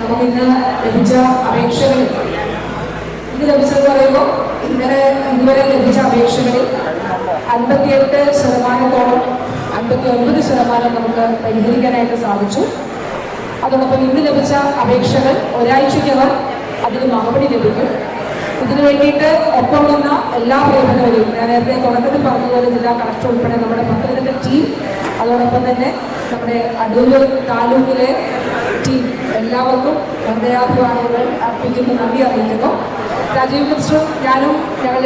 നമുക്ക് ഇന്ന് ലഭിച്ച അപേക്ഷകളിൽ ഇന്ന് ലഭിച്ചതെന്ന് പറയുമ്പോൾ ഇന്നലെ ഇതുവരെ ലഭിച്ച അപേക്ഷകളിൽ അൻപത്തിയെട്ട് ശതമാനത്തോളം അൻപത്തി ഒൻപത് ശതമാനം നമുക്ക് പരിഹരിക്കാനായിട്ട് സാധിച്ചു. അതോടൊപ്പം ഇന്ന് ലഭിച്ച അപേക്ഷകൾ ഒരാഴ്ചയ്ക്കകം അതിന് മറുപടി ലഭിക്കും. ഇതിനു വേണ്ടിയിട്ട് ഒപ്പം നിന്ന എല്ലാ പ്രിയപ്പെട്ടവരെയും ഞാൻ നേരത്തെ തുടക്കത്തിൽ പറഞ്ഞതുപോലെ ജില്ലാ കളക്ടർ ഉൾപ്പെടെ നമ്മുടെ പത്തനംതിട്ട ടീം അതോടൊപ്പം തന്നെ നമ്മുടെ അടൂർ താലൂക്കിലെ എല്ലാവർക്കും ഹൃദയാഭിമാനങ്ങൾ അർപ്പിക്കുന്നു നന്ദി അറിയിക്കുന്നു. രാജീവ് മിശ്രും ഞാനും ഞങ്ങൾ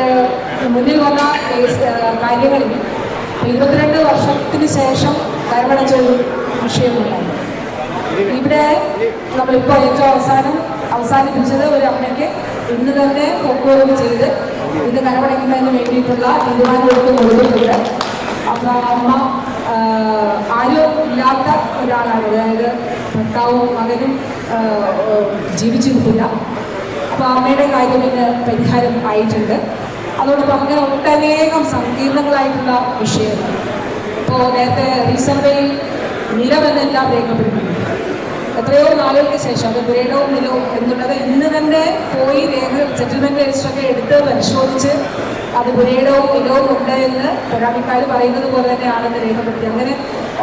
മുന്നിൽ വന്ന കാര്യങ്ങളിൽ ഇരുപത്തിരണ്ട് വർഷത്തിന് ശേഷം കരമടച്ച ഒരു വിഷയമുണ്ടായിരുന്നു ഇവിടെ നമ്മളിപ്പോൾ ഏറ്റവും അവസാനം അവസാനിപ്പിച്ചത് ഒരു അമ്മയ്ക്ക് ഇന്ന് തന്നെ പൊക്കുവരവ് ചെയ്ത് ഇന്ന് കരമടയ്ക്കുന്നതിന് വേണ്ടിയിട്ടുള്ള തീരുമാനമെടുത്ത് കൊടുത്തിട്ടുണ്ട്. അപ്പോൾ അമ്മ ആരും ഇല്ലാത്ത ഒരാളാണ്. അതായത് ഭർത്താവും മകനും ജീവിച്ചു ജീവിച്ചിരിപ്പില്ല അപ്പോൾ അമ്മയുടെ കാര്യം ഇന്ന് പരിഹാരം ആയിട്ടുണ്ട്. അതോടൊപ്പം അങ്ങനെ ഒട്ടനേകം സങ്കീർണങ്ങളായിട്ടുള്ള വിഷയങ്ങൾ. ഇപ്പോൾ നേരത്തെ റീസർവേയിൽ നിലവെന്നെല്ലാം രേഖപ്പെടുത്തുന്നുണ്ട് എത്രയോ നാളുകൾക്ക് ശേഷം അത് ഗ്രേഡോ നിലോ എന്നുള്ളത് ഇന്ന് തന്നെ പോയി രേഖ സെറ്റിൽമെന്റ് രജിസ്റ്ററൊക്കെ എടുത്ത് പരിശോധിച്ച് അത് ഗ്രേഡോ നിലോ ഉണ്ട് എന്ന് പരാതിക്കാർ പറയുന്നത് പോലെ തന്നെയാണെന്ന് രേഖപ്പെടുത്തി. അങ്ങനെ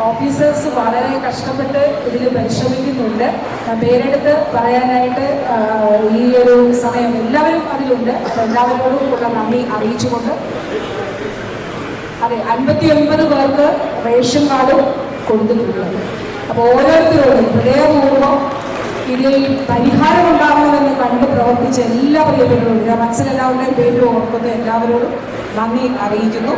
ഓഫീസേഴ്സ് വളരെ കഷ്ടപ്പെട്ട് ഇതിൽ പരിശ്രമിക്കുന്നുണ്ട്. പേരെടുത്ത് പറയാനായിട്ട് ഈ ഒരു സമയം എല്ലാവരും അതിലുണ്ട്. എല്ലാവരോടും ഉള്ള നന്ദി അറിയിച്ചുകൊണ്ട്. അതെ അൻപത്തി ഒൻപത് പേർക്ക് റേഷൻ കാർഡും കൊടുത്തിട്ടുണ്ട് അപ്പോൾ ഓരോരുത്തരോടും ഹൃദയപൂർവം ഇതിൽ പരിഹാരം ഉണ്ടാകണമെന്ന് കണ്ട് പ്രവർത്തിച്ച എല്ലാ ഞാൻ മനസ്സിലെല്ലാവരുടെയും പേര് ഓർക്കുന്ന എല്ലാവരോടും നന്ദി അറിയിക്കുന്നു.